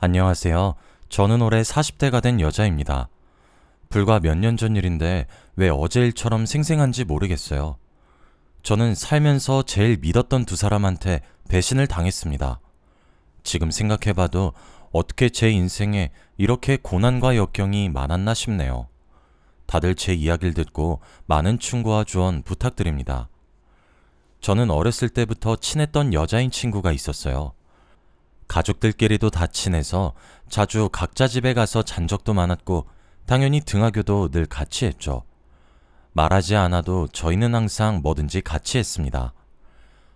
안녕하세요. 저는 올해 40대가 된 여자입니다. 불과 몇 년 전 일인데 왜 어제 일처럼 생생한지 모르겠어요. 저는 살면서 제일 믿었던 두 사람한테 배신을 당했습니다. 지금 생각해봐도 어떻게 제 인생에 이렇게 고난과 역경이 많았나 싶네요. 다들 제 이야기를 듣고 많은 충고와 조언 부탁드립니다. 저는 어렸을 때부터 친했던 여자인 친구가 있었어요. 가족들끼리도 다 친해서 자주 각자 집에 가서 잔 적도 많았고 당연히 등하교도 늘 같이 했죠. 말하지 않아도 저희는 항상 뭐든지 같이 했습니다.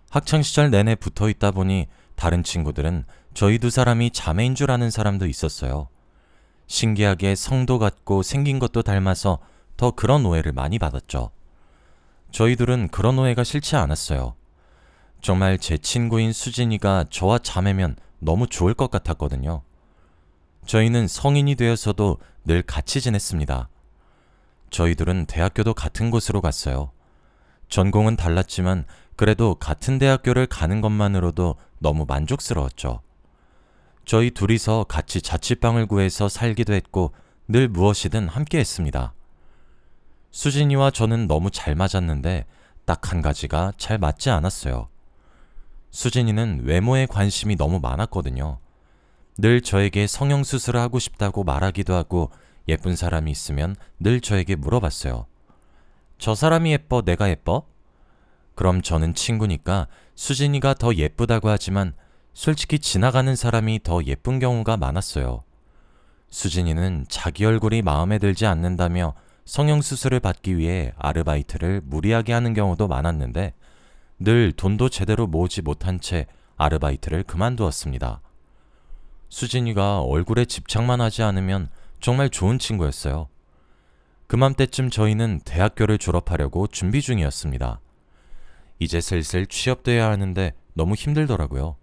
학창시절 내내 붙어 있다 보니 다른 친구들은 저희 두 사람이 자매인 줄 아는 사람도 있었어요. 신기하게 성도 같고 생긴 것도 닮아서 더 그런 오해를 많이 받았죠. 저희들은 그런 오해가 싫지 않았어요. 정말 제 친구인 수진이가 저와 자매면 너무 좋을 것 같았거든요. 저희는 성인이 되어서도 늘 같이 지냈습니다. 저희들은 대학교도 같은 곳으로 갔어요. 전공은 달랐지만 그래도 같은 대학교를 가는 것만으로도 너무 만족스러웠죠. 저희 둘이서 같이 자취방을 구해서 살기도 했고 늘 무엇이든 함께 했습니다. 수진이와 저는 너무 잘 맞았는데 딱 한 가지가 잘 맞지 않았어요. 수진이는 외모에 관심이 너무 많았거든요. 늘 저에게 성형수술을 하고 싶다고 말하기도 하고 예쁜 사람이 있으면 늘 저에게 물어봤어요. 저 사람이 예뻐, 내가 예뻐? 그럼 저는 친구니까 수진이가 더 예쁘다고 하지만 솔직히 지나가는 사람이 더 예쁜 경우가 많았어요. 수진이는 자기 얼굴이 마음에 들지 않는다며 성형수술을 받기 위해 아르바이트를 무리하게 하는 경우도 많았는데 늘 돈도 제대로 모으지 못한 채 아르바이트를 그만두었습니다. 수진이가 얼굴에 집착만 하지 않으면 정말 좋은 친구였어요. 그맘때쯤 저희는 대학교를 졸업하려고 준비 중이었습니다. 이제 슬슬 취업돼야 하는데 너무 힘들더라고요.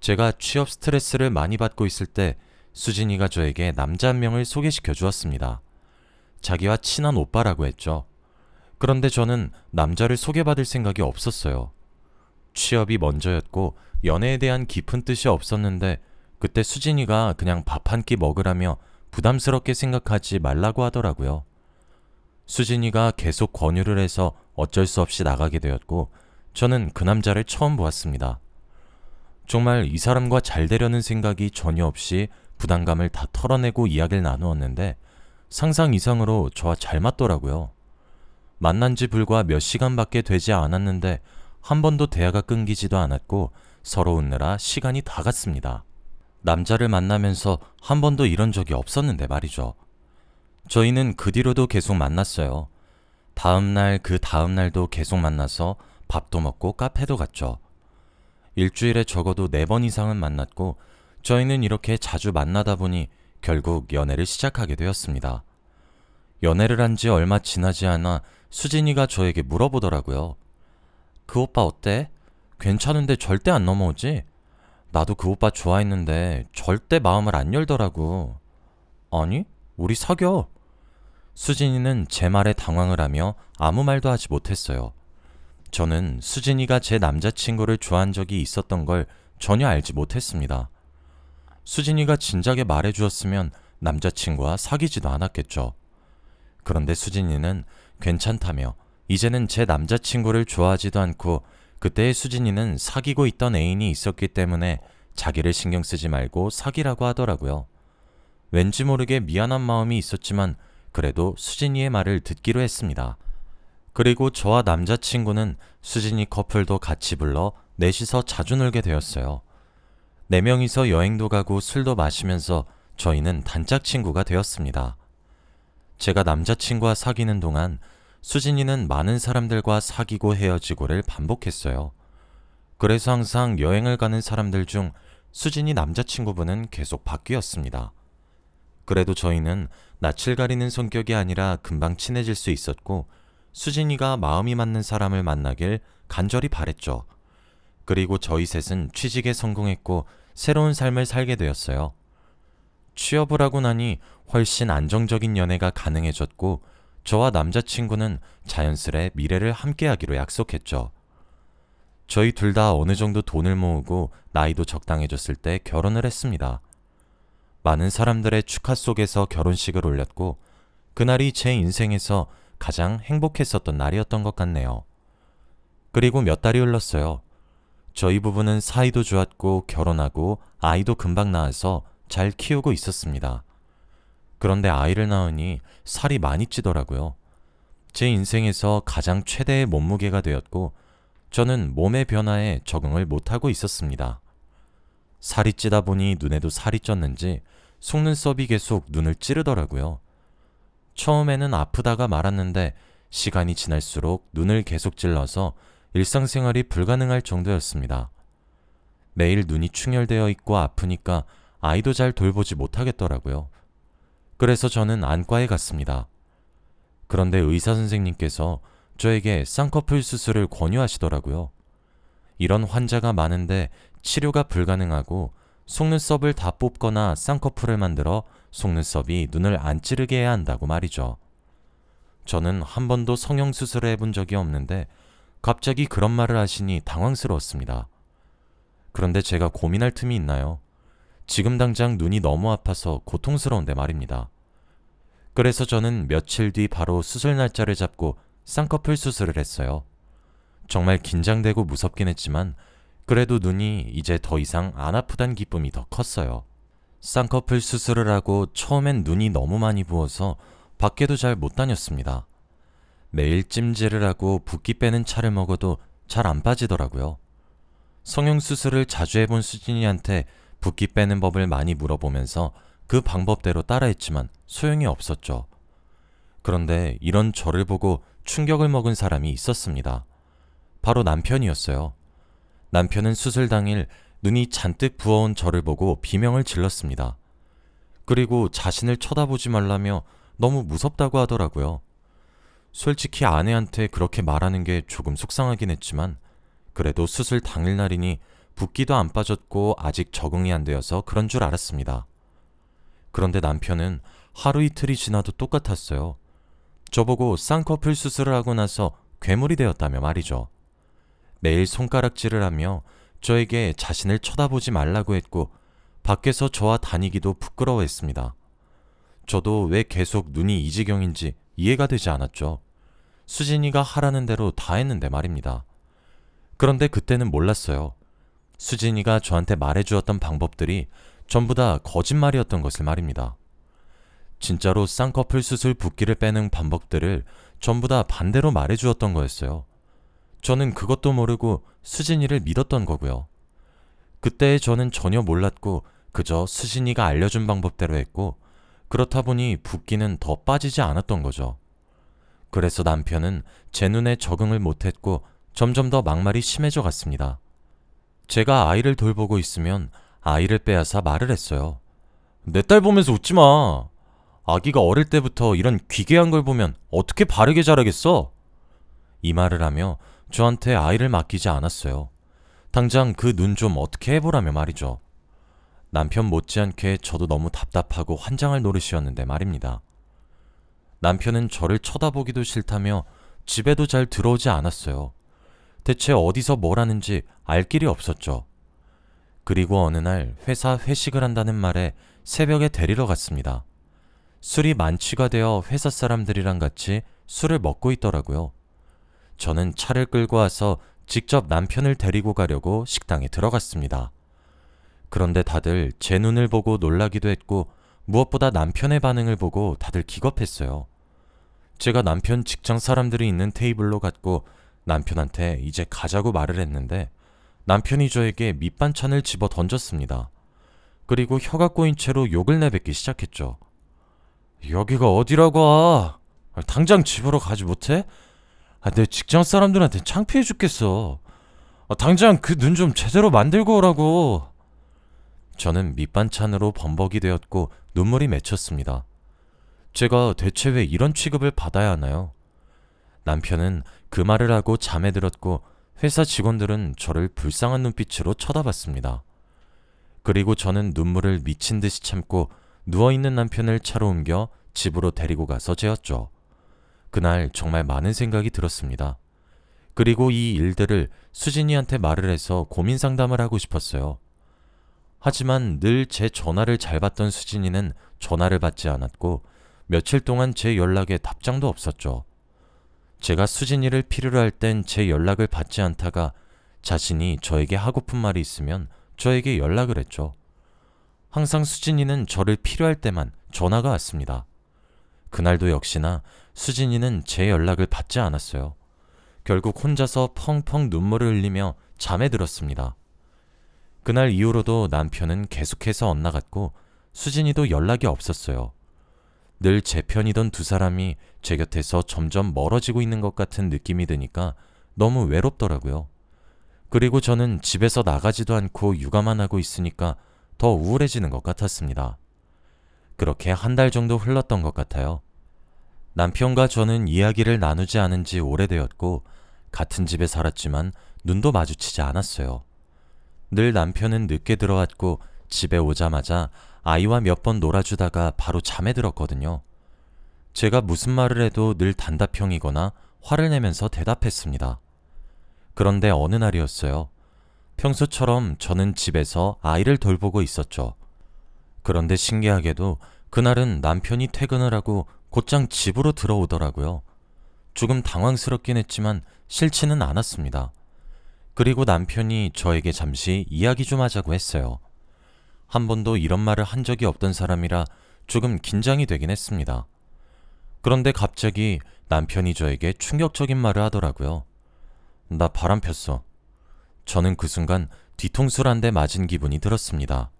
제가 취업 스트레스를 많이 받고 있을 때 수진이가 저에게 남자 한 명을 소개시켜 주었습니다. 자기와 친한 오빠라고 했죠. 그런데 저는 남자를 소개받을 생각이 없었어요. 취업이 먼저였고 연애에 대한 깊은 뜻이 없었는데 그때 수진이가 그냥 밥 한 끼 먹으라며 부담스럽게 생각하지 말라고 하더라고요. 수진이가 계속 권유를 해서 어쩔 수 없이 나가게 되었고 저는 그 남자를 처음 보았습니다. 정말 이 사람과 잘 되려는 생각이 전혀 없이 부담감을 다 털어내고 이야기를 나누었는데 상상 이상으로 저와 잘 맞더라고요. 만난 지 불과 몇 시간밖에 되지 않았는데 한 번도 대화가 끊기지도 않았고 서로 웃느라 시간이 다 갔습니다. 남자를 만나면서 한 번도 이런 적이 없었는데 말이죠. 저희는 그 뒤로도 계속 만났어요. 다음날 그 다음날도 계속 만나서 밥도 먹고 카페도 갔죠. 일주일에 적어도 네 번 이상은 만났고 저희는 이렇게 자주 만나다 보니 결국 연애를 시작하게 되었습니다. 연애를 한 지 얼마 지나지 않아 수진이가 저에게 물어보더라고요. 그 오빠 어때? 괜찮은데 절대 안 넘어오지? 나도 그 오빠 좋아했는데 절대 마음을 안 열더라고. 아니, 우리 사겨. 수진이는 제 말에 당황을 하며 아무 말도 하지 못했어요. 저는 수진이가 제 남자친구를 좋아한 적이 있었던 걸 전혀 알지 못했습니다. 수진이가 진작에 말해주었으면 남자친구와 사귀지도 않았겠죠. 그런데 수진이는 괜찮다며 이제는 제 남자친구를 좋아하지도 않고 그때의 수진이는 사귀고 있던 애인이 있었기 때문에 자기를 신경 쓰지 말고 사귀라고 하더라고요. 왠지 모르게 미안한 마음이 있었지만 그래도 수진이의 말을 듣기로 했습니다. 그리고 저와 남자친구는 수진이 커플도 같이 불러 넷이서 자주 놀게 되었어요. 네 명이서 여행도 가고 술도 마시면서 저희는 단짝 친구가 되었습니다. 제가 남자친구와 사귀는 동안 수진이는 많은 사람들과 사귀고 헤어지고를 반복했어요. 그래서 항상 여행을 가는 사람들 중 수진이 남자친구분은 계속 바뀌었습니다. 그래도 저희는 낯을 가리는 성격이 아니라 금방 친해질 수 있었고 수진이가 마음이 맞는 사람을 만나길 간절히 바랬죠. 그리고 저희 셋은 취직에 성공했고 새로운 삶을 살게 되었어요. 취업을 하고 나니 훨씬 안정적인 연애가 가능해졌고 저와 남자친구는 자연스레 미래를 함께하기로 약속했죠. 저희 둘 다 어느 정도 돈을 모으고 나이도 적당해졌을 때 결혼을 했습니다. 많은 사람들의 축하 속에서 결혼식을 올렸고, 그날이 제 인생에서 가장 행복했었던 날이었던 것 같네요. 그리고 몇 달이 흘렀어요. 저희 부부는 사이도 좋았고 결혼하고 아이도 금방 낳아서 잘 키우고 있었습니다. 그런데 아이를 낳으니 살이 많이 찌더라고요. 제 인생에서 가장 최대의 몸무게가 되었고 저는 몸의 변화에 적응을 못하고 있었습니다. 살이 찌다 보니 눈에도 살이 쪘는지 속눈썹이 계속 눈을 찌르더라고요. 처음에는 아프다가 말았는데 시간이 지날수록 눈을 계속 찔러서 일상생활이 불가능할 정도였습니다. 매일 눈이 충혈되어 있고 아프니까 아이도 잘 돌보지 못하겠더라고요. 그래서 저는 안과에 갔습니다. 그런데 의사 선생님께서 저에게 쌍꺼풀 수술을 권유하시더라고요. 이런 환자가 많은데 치료가 불가능하고 속눈썹을 다 뽑거나 쌍꺼풀을 만들어 속눈썹이 눈을 안 찌르게 해야 한다고 말이죠. 저는 한 번도 성형수술을 해본 적이 없는데 갑자기 그런 말을 하시니 당황스러웠습니다. 그런데 제가 고민할 틈이 있나요? 지금 당장 눈이 너무 아파서 고통스러운데 말입니다. 그래서 저는 며칠 뒤 바로 수술 날짜를 잡고 쌍꺼풀 수술을 했어요. 정말 긴장되고 무섭긴 했지만 그래도 눈이 이제 더 이상 안 아프단 기쁨이 더 컸어요. 쌍꺼풀 수술을 하고 처음엔 눈이 너무 많이 부어서 밖에도 잘 못 다녔습니다. 매일 찜질을 하고 붓기 빼는 차를 먹어도 잘 안 빠지더라고요. 성형 수술을 자주 해본 수진이한테 붓기 빼는 법을 많이 물어보면서 그 방법대로 따라했지만 소용이 없었죠. 그런데 이런 저를 보고 충격을 먹은 사람이 있었습니다. 바로 남편이었어요. 남편은 수술 당일 눈이 잔뜩 부어온 저를 보고 비명을 질렀습니다. 그리고 자신을 쳐다보지 말라며 너무 무섭다고 하더라고요. 솔직히 아내한테 그렇게 말하는 게 조금 속상하긴 했지만 그래도 수술 당일날이니 붓기도 안 빠졌고 아직 적응이 안 되어서 그런 줄 알았습니다. 그런데 남편은 하루 이틀이 지나도 똑같았어요. 저보고 쌍꺼풀 수술을 하고 나서 괴물이 되었다며 말이죠. 매일 손가락질을 하며 저에게 자신을 쳐다보지 말라고 했고 밖에서 저와 다니기도 부끄러워했습니다. 저도 왜 계속 눈이 이 지경인지 이해가 되지 않았죠. 수진이가 하라는 대로 다 했는데 말입니다. 그런데 그때는 몰랐어요. 수진이가 저한테 말해주었던 방법들이 전부 다 거짓말이었던 것을 말입니다. 진짜로 쌍꺼풀 수술 붓기를 빼는 방법들을 전부 다 반대로 말해주었던 거였어요. 저는 그것도 모르고 수진이를 믿었던 거고요. 그때 저는 전혀 몰랐고 그저 수진이가 알려준 방법대로 했고 그렇다 보니 붓기는 더 빠지지 않았던 거죠. 그래서 남편은 제 눈에 적응을 못했고 점점 더 막말이 심해져 갔습니다. 제가 아이를 돌보고 있으면 아이를 빼앗아 말을 했어요. 내 딸 보면서 웃지 마. 아기가 어릴 때부터 이런 귀괴한 걸 보면 어떻게 바르게 자라겠어? 이 말을 하며 저한테 아이를 맡기지 않았어요. 당장 그 눈 좀 어떻게 해보라며 말이죠. 남편 못지않게 저도 너무 답답하고 환장할 노릇이었는데 말입니다. 남편은 저를 쳐다보기도 싫다며 집에도 잘 들어오지 않았어요. 대체 어디서 뭘 하는지 알 길이 없었죠. 그리고 어느 날 회사 회식을 한다는 말에 새벽에 데리러 갔습니다. 술이 만취가 되어 회사 사람들이랑 같이 술을 먹고 있더라고요. 저는 차를 끌고 와서 직접 남편을 데리고 가려고 식당에 들어갔습니다. 그런데 다들 제 눈을 보고 놀라기도 했고 무엇보다 남편의 반응을 보고 다들 기겁했어요. 제가 남편 직장 사람들이 있는 테이블로 갔고 남편한테 이제 가자고 말을 했는데 남편이 저에게 밑반찬을 집어 던졌습니다. 그리고 혀가 꼬인 채로 욕을 내뱉기 시작했죠. 여기가 어디라고? 당장 집으로 가지 못해? 아, 내 직장 사람들한테 창피해 죽겠어. 아, 당장 그 눈 좀 제대로 만들고 오라고. 저는 밑반찬으로 범벅이 되었고 눈물이 맺혔습니다. 제가 대체 왜 이런 취급을 받아야 하나요? 남편은 그 말을 하고 잠에 들었고 회사 직원들은 저를 불쌍한 눈빛으로 쳐다봤습니다. 그리고 저는 눈물을 미친 듯이 참고 누워있는 남편을 차로 옮겨 집으로 데리고 가서 재웠죠. 그날 정말 많은 생각이 들었습니다. 그리고 이 일들을 수진이한테 말을 해서 고민 상담을 하고 싶었어요. 하지만 늘 제 전화를 잘 받던 수진이는 전화를 받지 않았고 며칠 동안 제 연락에 답장도 없었죠. 제가 수진이를 필요로 할 땐 제 연락을 받지 않다가 자신이 저에게 하고픈 말이 있으면 저에게 연락을 했죠. 항상 수진이는 저를 필요할 때만 전화가 왔습니다. 그날도 역시나 수진이는 제 연락을 받지 않았어요. 결국 혼자서 펑펑 눈물을 흘리며 잠에 들었습니다. 그날 이후로도 남편은 계속해서 엇나갔고 수진이도 연락이 없었어요. 늘 제 편이던 두 사람이 제 곁에서 점점 멀어지고 있는 것 같은 느낌이 드니까 너무 외롭더라고요. 그리고 저는 집에서 나가지도 않고 육아만 하고 있으니까 더 우울해지는 것 같았습니다. 그렇게 한 달 정도 흘렀던 것 같아요. 남편과 저는 이야기를 나누지 않은 지 오래되었고, 같은 집에 살았지만 눈도 마주치지 않았어요. 늘 남편은 늦게 들어왔고, 집에 오자마자 아이와 몇 번 놀아주다가 바로 잠에 들었거든요. 제가 무슨 말을 해도 늘 단답형이거나 화를 내면서 대답했습니다. 그런데 어느 날이었어요. 평소처럼 저는 집에서 아이를 돌보고 있었죠. 그런데 신기하게도 그날은 남편이 퇴근을 하고 곧장 집으로 들어오더라고요. 조금 당황스럽긴 했지만 싫지는 않았습니다. 그리고 남편이 저에게 잠시 이야기 좀 하자고 했어요. 한 번도 이런 말을 한 적이 없던 사람이라 조금 긴장이 되긴 했습니다. 그런데 갑자기 남편이 저에게 충격적인 말을 하더라고요. 나 바람 폈어. 저는 그 순간 뒤통수를 한 대 맞은 기분이 들었습니다.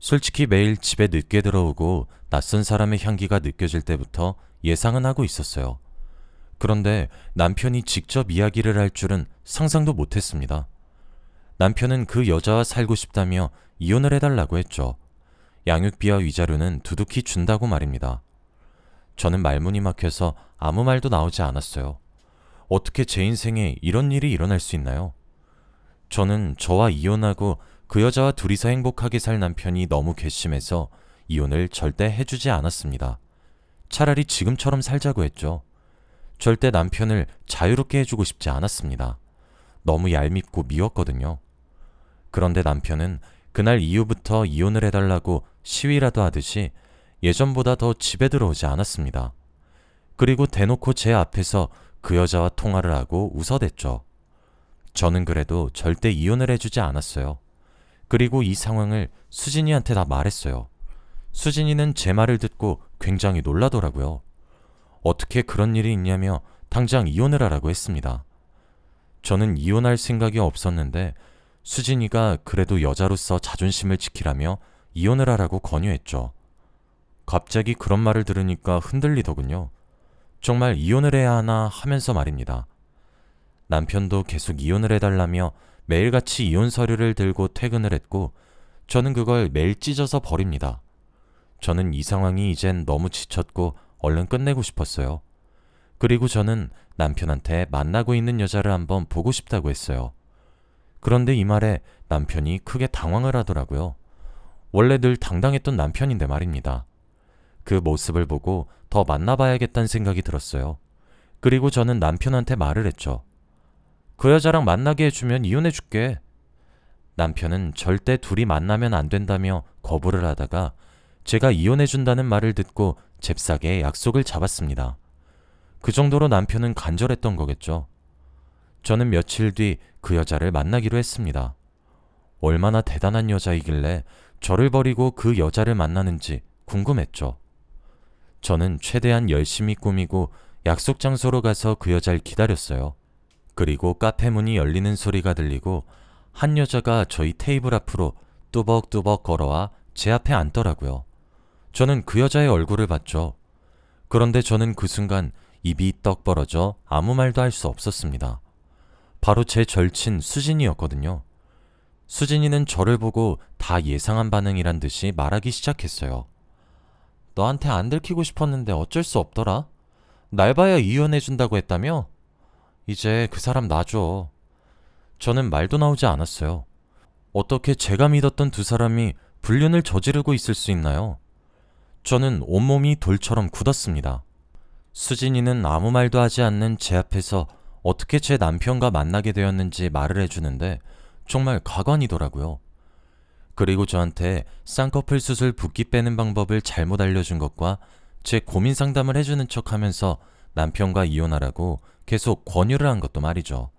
솔직히 매일 집에 늦게 들어오고 낯선 사람의 향기가 느껴질 때부터 예상은 하고 있었어요. 그런데 남편이 직접 이야기를 할 줄은 상상도 못했습니다. 남편은 그 여자와 살고 싶다며 이혼을 해달라고 했죠. 양육비와 위자료는 두둑히 준다고 말입니다. 저는 말문이 막혀서 아무 말도 나오지 않았어요. 어떻게 제 인생에 이런 일이 일어날 수 있나요? 저는 저와 이혼하고 그 여자와 둘이서 행복하게 살 남편이 너무 괘씸해서 이혼을 절대 해주지 않았습니다. 차라리 지금처럼 살자고 했죠. 절대 남편을 자유롭게 해주고 싶지 않았습니다. 너무 얄밉고 미웠거든요. 그런데 남편은 그날 이후부터 이혼을 해달라고 시위라도 하듯이 예전보다 더 집에 들어오지 않았습니다. 그리고 대놓고 제 앞에서 그 여자와 통화를 하고 웃어댔죠. 저는 그래도 절대 이혼을 해주지 않았어요. 그리고 이 상황을 수진이한테 다 말했어요. 수진이는 제 말을 듣고 굉장히 놀라더라고요. 어떻게 그런 일이 있냐며 당장 이혼을 하라고 했습니다. 저는 이혼할 생각이 없었는데 수진이가 그래도 여자로서 자존심을 지키라며 이혼을 하라고 권유했죠. 갑자기 그런 말을 들으니까 흔들리더군요. 정말 이혼을 해야 하나 하면서 말입니다. 남편도 계속 이혼을 해달라며 매일같이 이혼 서류를 들고 퇴근을 했고 저는 그걸 매일 찢어서 버립니다. 저는 이 상황이 이젠 너무 지쳤고 얼른 끝내고 싶었어요. 그리고 저는 남편한테 만나고 있는 여자를 한번 보고 싶다고 했어요. 그런데 이 말에 남편이 크게 당황을 하더라고요. 원래 늘 당당했던 남편인데 말입니다. 그 모습을 보고 더 만나봐야겠다는 생각이 들었어요. 그리고 저는 남편한테 말을 했죠. 그 여자랑 만나게 해주면 이혼해줄게. 남편은 절대 둘이 만나면 안 된다며 거부를 하다가 제가 이혼해준다는 말을 듣고 잽싸게 약속을 잡았습니다. 그 정도로 남편은 간절했던 거겠죠. 저는 며칠 뒤 그 여자를 만나기로 했습니다. 얼마나 대단한 여자이길래 저를 버리고 그 여자를 만나는지 궁금했죠. 저는 최대한 열심히 꾸미고 약속 장소로 가서 그 여자를 기다렸어요. 그리고 카페 문이 열리는 소리가 들리고 한 여자가 저희 테이블 앞으로 뚜벅뚜벅 걸어와 제 앞에 앉더라고요. 저는 그 여자의 얼굴을 봤죠. 그런데 저는 그 순간 입이 떡 벌어져 아무 말도 할 수 없었습니다. 바로 제 절친 수진이었거든요. 수진이는 저를 보고 다 예상한 반응이란 듯이 말하기 시작했어요. 너한테 안 들키고 싶었는데 어쩔 수 없더라. 날 봐야 이혼해준다고 했다며? 이제 그 사람 놔줘. 저는 말도 나오지 않았어요. 어떻게 제가 믿었던 두 사람이 불륜을 저지르고 있을 수 있나요? 저는 온몸이 돌처럼 굳었습니다. 수진이는 아무 말도 하지 않는 제 앞에서 어떻게 제 남편과 만나게 되었는지 말을 해주는데 정말 가관이더라고요. 그리고 저한테 쌍꺼풀 수술 붓기 빼는 방법을 잘못 알려준 것과 제 고민 상담을 해주는 척 하면서 남편과 이혼하라고 계속 권유를 한 것도 말이죠.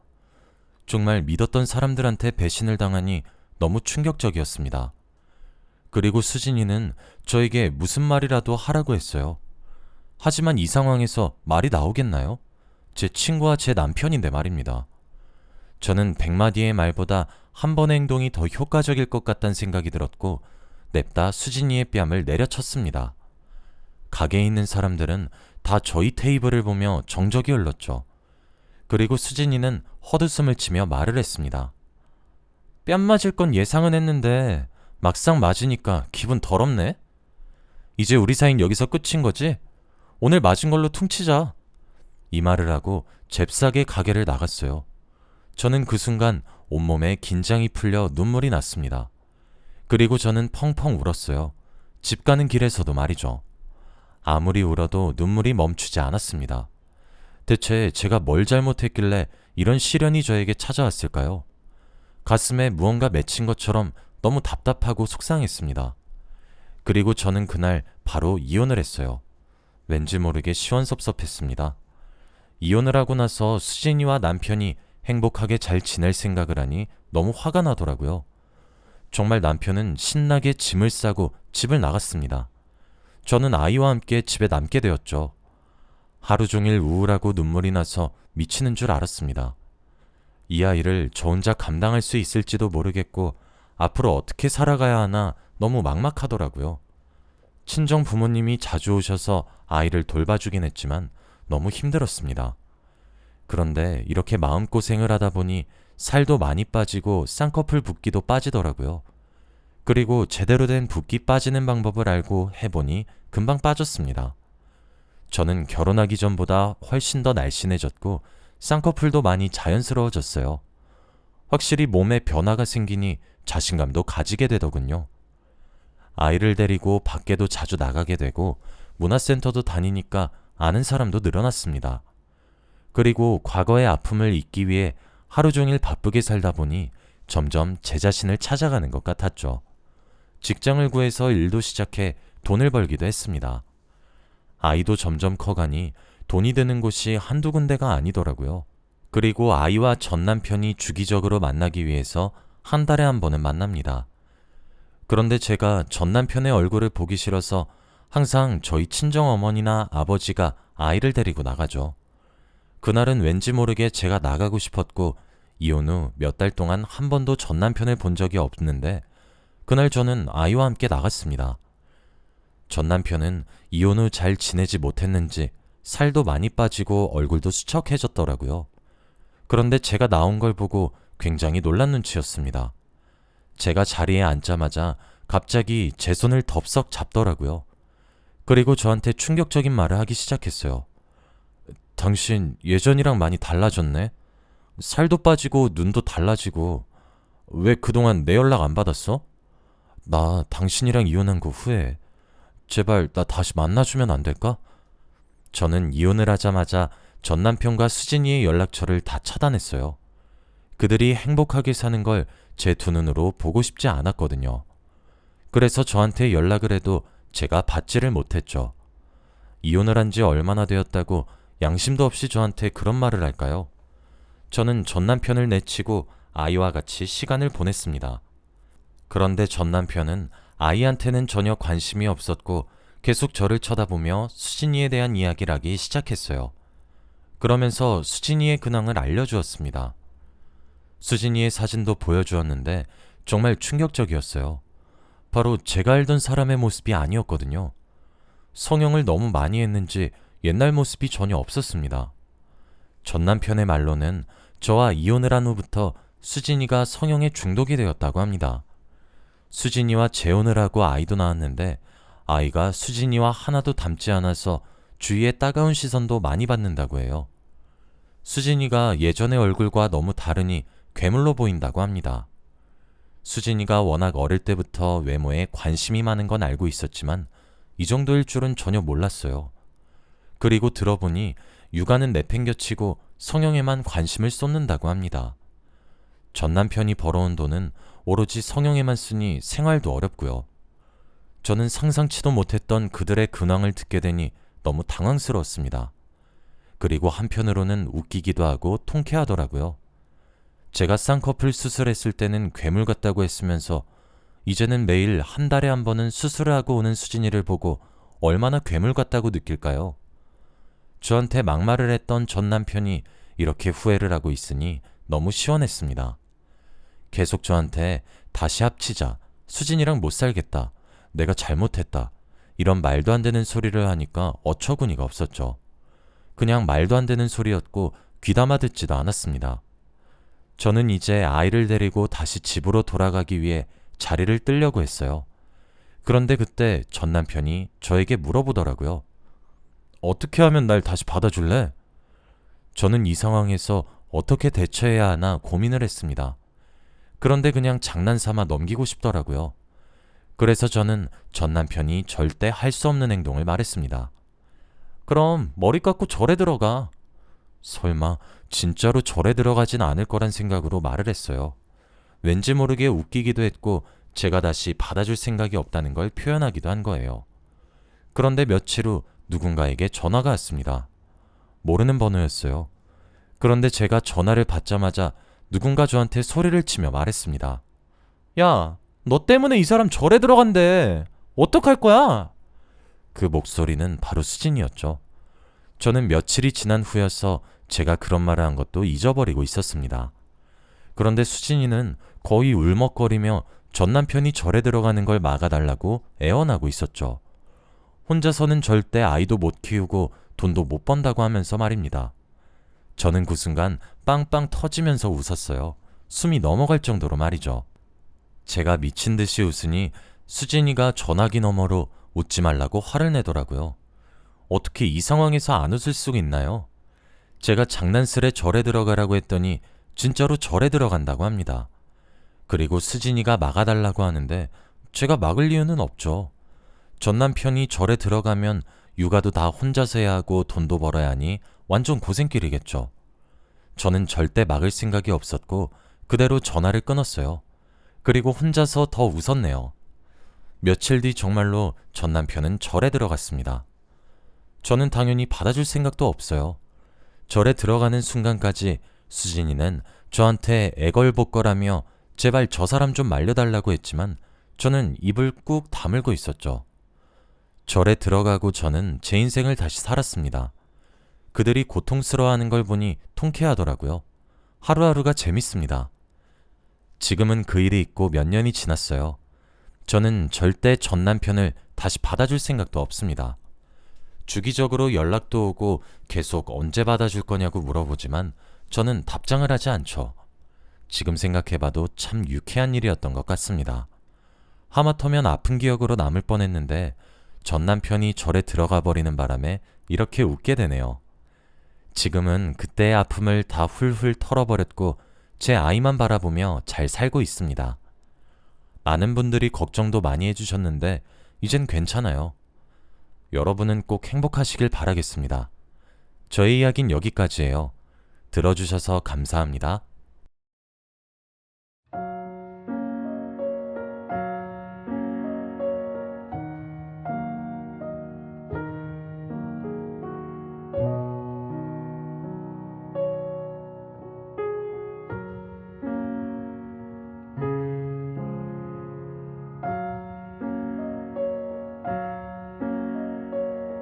정말 믿었던 사람들한테 배신을 당하니 너무 충격적이었습니다. 그리고 수진이는 저에게 무슨 말이라도 하라고 했어요. 하지만 이 상황에서 말이 나오겠나요? 제 친구와 제 남편인데 말입니다. 저는 백마디의 말보다 한 번의 행동이 더 효과적일 것 같다는 생각이 들었고 냅다 수진이의 뺨을 내려쳤습니다. 가게에 있는 사람들은 다 저희 테이블을 보며 정적이 흘렀죠. 그리고 수진이는 헛웃음을 치며 말을 했습니다. 뺨 맞을 건 예상은 했는데 막상 맞으니까 기분 더럽네? 이제 우리 사이는 여기서 끝인 거지? 오늘 맞은 걸로 퉁치자. 이 말을 하고 잽싸게 가게를 나갔어요. 저는 그 순간 온몸에 긴장이 풀려 눈물이 났습니다. 그리고 저는 펑펑 울었어요. 집 가는 길에서도 말이죠. 아무리 울어도 눈물이 멈추지 않았습니다. 대체 제가 뭘 잘못했길래 이런 시련이 저에게 찾아왔을까요? 가슴에 무언가 맺힌 것처럼 너무 답답하고 속상했습니다. 그리고 저는 그날 바로 이혼을 했어요. 왠지 모르게 시원섭섭했습니다. 이혼을 하고 나서 수진이와 남편이 행복하게 잘 지낼 생각을 하니 너무 화가 나더라고요. 정말 남편은 신나게 짐을 싸고 집을 나갔습니다. 저는 아이와 함께 집에 남게 되었죠. 하루 종일 우울하고 눈물이 나서 미치는 줄 알았습니다. 이 아이를 저 혼자 감당할 수 있을지도 모르겠고 앞으로 어떻게 살아가야 하나 너무 막막하더라고요. 친정 부모님이 자주 오셔서 아이를 돌봐주긴 했지만 너무 힘들었습니다. 그런데 이렇게 마음고생을 하다 보니 살도 많이 빠지고 쌍꺼풀 붓기도 빠지더라고요. 그리고 제대로 된 붓기 빠지는 방법을 알고 해보니 금방 빠졌습니다. 저는 결혼하기 전보다 훨씬 더 날씬해졌고 쌍꺼풀도 많이 자연스러워졌어요. 확실히 몸에 변화가 생기니 자신감도 가지게 되더군요. 아이를 데리고 밖에도 자주 나가게 되고 문화센터도 다니니까 아는 사람도 늘어났습니다. 그리고 과거의 아픔을 잊기 위해 하루 종일 바쁘게 살다 보니 점점 제 자신을 찾아가는 것 같았죠. 직장을 구해서 일도 시작해 돈을 벌기도 했습니다. 아이도 점점 커가니 돈이 드는 곳이 한두 군데가 아니더라고요. 그리고 아이와 전 남편이 주기적으로 만나기 위해서 한 달에 한 번은 만납니다. 그런데 제가 전 남편의 얼굴을 보기 싫어서 항상 저희 친정 어머니나 아버지가 아이를 데리고 나가죠. 그날은 왠지 모르게 제가 나가고 싶었고 이혼 후 몇 달 동안 한 번도 전 남편을 본 적이 없는데 그날 저는 아이와 함께 나갔습니다. 전 남편은 이혼 후 잘 지내지 못했는지 살도 많이 빠지고 얼굴도 수척해졌더라고요. 그런데 제가 나온 걸 보고 굉장히 놀란 눈치였습니다. 제가 자리에 앉자마자 갑자기 제 손을 덥석 잡더라고요. 그리고 저한테 충격적인 말을 하기 시작했어요. 당신 예전이랑 많이 달라졌네? 살도 빠지고 눈도 달라지고 왜 그동안 내 연락 안 받았어? 나 당신이랑 이혼한 거 후에 제발 나 다시 만나주면 안 될까? 저는 이혼을 하자마자 전 남편과 수진이의 연락처를 다 차단했어요. 그들이 행복하게 사는 걸 제 두 눈으로 보고 싶지 않았거든요. 그래서 저한테 연락을 해도 제가 받지를 못했죠. 이혼을 한 지 얼마나 되었다고 양심도 없이 저한테 그런 말을 할까요? 저는 전 남편을 내치고 아이와 같이 시간을 보냈습니다. 그런데 전 남편은 아이한테는 전혀 관심이 없었고 계속 저를 쳐다보며 수진이에 대한 이야기를 하기 시작했어요. 그러면서 수진이의 근황을 알려주었습니다. 수진이의 사진도 보여주었는데 정말 충격적이었어요. 바로 제가 알던 사람의 모습이 아니었거든요. 성형을 너무 많이 했는지 옛날 모습이 전혀 없었습니다. 전 남편의 말로는 저와 이혼을 한 후부터 수진이가 성형에 중독이 되었다고 합니다. 수진이와 재혼을 하고 아이도 낳았는데 아이가 수진이와 하나도 닮지 않아서 주위의 따가운 시선도 많이 받는다고 해요. 수진이가 예전의 얼굴과 너무 다르니 괴물로 보인다고 합니다. 수진이가 워낙 어릴 때부터 외모에 관심이 많은 건 알고 있었지만 이 정도일 줄은 전혀 몰랐어요. 그리고 들어보니 육아는 내팽겨치고 성형에만 관심을 쏟는다고 합니다. 전 남편이 벌어온 돈은 오로지 성형에만 쓰니 생활도 어렵고요. 저는 상상치도 못했던 그들의 근황을 듣게 되니 너무 당황스러웠습니다. 그리고 한편으로는 웃기기도 하고 통쾌하더라고요. 제가 쌍꺼풀 수술했을 때는 괴물 같다고 했으면서 이제는 매일 한 달에 한 번은 수술을 하고 오는 수진이를 보고 얼마나 괴물 같다고 느낄까요? 저한테 막말을 했던 전 남편이 이렇게 후회를 하고 있으니 너무 시원했습니다. 계속 저한테 다시 합치자. 수진이랑 못 살겠다. 내가 잘못했다. 이런 말도 안 되는 소리를 하니까 어처구니가 없었죠. 그냥 말도 안 되는 소리였고 귀담아 듣지도 않았습니다. 저는 이제 아이를 데리고 다시 집으로 돌아가기 위해 자리를 뜨려고 했어요. 그런데 그때 전 남편이 저에게 물어보더라고요. 어떻게 하면 날 다시 받아줄래? 저는 이 상황에서 어떻게 대처해야 하나 고민을 했습니다. 그런데 그냥 장난삼아 넘기고 싶더라고요. 그래서 저는 전 남편이 절대 할 수 없는 행동을 말했습니다. 그럼 머리 깎고 절에 들어가. 설마 진짜로 절에 들어가진 않을 거란 생각으로 말을 했어요. 왠지 모르게 웃기기도 했고 제가 다시 받아줄 생각이 없다는 걸 표현하기도 한 거예요. 그런데 며칠 후 누군가에게 전화가 왔습니다. 모르는 번호였어요. 그런데 제가 전화를 받자마자 누군가 저한테 소리를 치며 말했습니다. 야, 너 때문에 이 사람 절에 들어간대. 어떡할 거야? 그 목소리는 바로 수진이었죠. 저는 며칠이 지난 후여서 제가 그런 말을 한 것도 잊어버리고 있었습니다. 그런데 수진이는 거의 울먹거리며 전 남편이 절에 들어가는 걸 막아달라고 애원하고 있었죠. 혼자서는 절대 아이도 못 키우고 돈도 못 번다고 하면서 말입니다. 저는 그 순간 빵빵 터지면서 웃었어요. 숨이 넘어갈 정도로 말이죠. 제가 미친 듯이 웃으니 수진이가 전화기 너머로 웃지 말라고 화를 내더라고요. 어떻게 이 상황에서 안 웃을 수가 있나요? 제가 장난스레 절에 들어가라고 했더니 진짜로 절에 들어간다고 합니다. 그리고 수진이가 막아달라고 하는데 제가 막을 이유는 없죠. 전 남편이 절에 들어가면 육아도 다 혼자서 해야 하고 돈도 벌어야 하니 완전 고생길이겠죠. 저는 절대 막을 생각이 없었고 그대로 전화를 끊었어요. 그리고 혼자서 더 웃었네요. 며칠 뒤 정말로 전 남편은 절에 들어갔습니다. 저는 당연히 받아줄 생각도 없어요. 절에 들어가는 순간까지 수진이는 저한테 애걸복걸하며 제발 저 사람 좀 말려달라고 했지만 저는 입을 꾹 다물고 있었죠. 절에 들어가고 저는 제 인생을 다시 살았습니다. 그들이 고통스러워하는 걸 보니 통쾌하더라고요. 하루하루가 재밌습니다. 지금은 그 일이 있고 몇 년이 지났어요. 저는 절대 전 남편을 다시 받아줄 생각도 없습니다. 주기적으로 연락도 오고 계속 언제 받아줄 거냐고 물어보지만 저는 답장을 하지 않죠. 지금 생각해봐도 참 유쾌한 일이었던 것 같습니다. 하마터면 아픈 기억으로 남을 뻔했는데 전 남편이 절에 들어가 버리는 바람에 이렇게 웃게 되네요. 지금은 그때의 아픔을 다 훌훌 털어버렸고 제 아이만 바라보며 잘 살고 있습니다. 많은 분들이 걱정도 많이 해주셨는데 이젠 괜찮아요. 여러분은 꼭 행복하시길 바라겠습니다. 저의 이야기는 여기까지예요. 들어주셔서 감사합니다.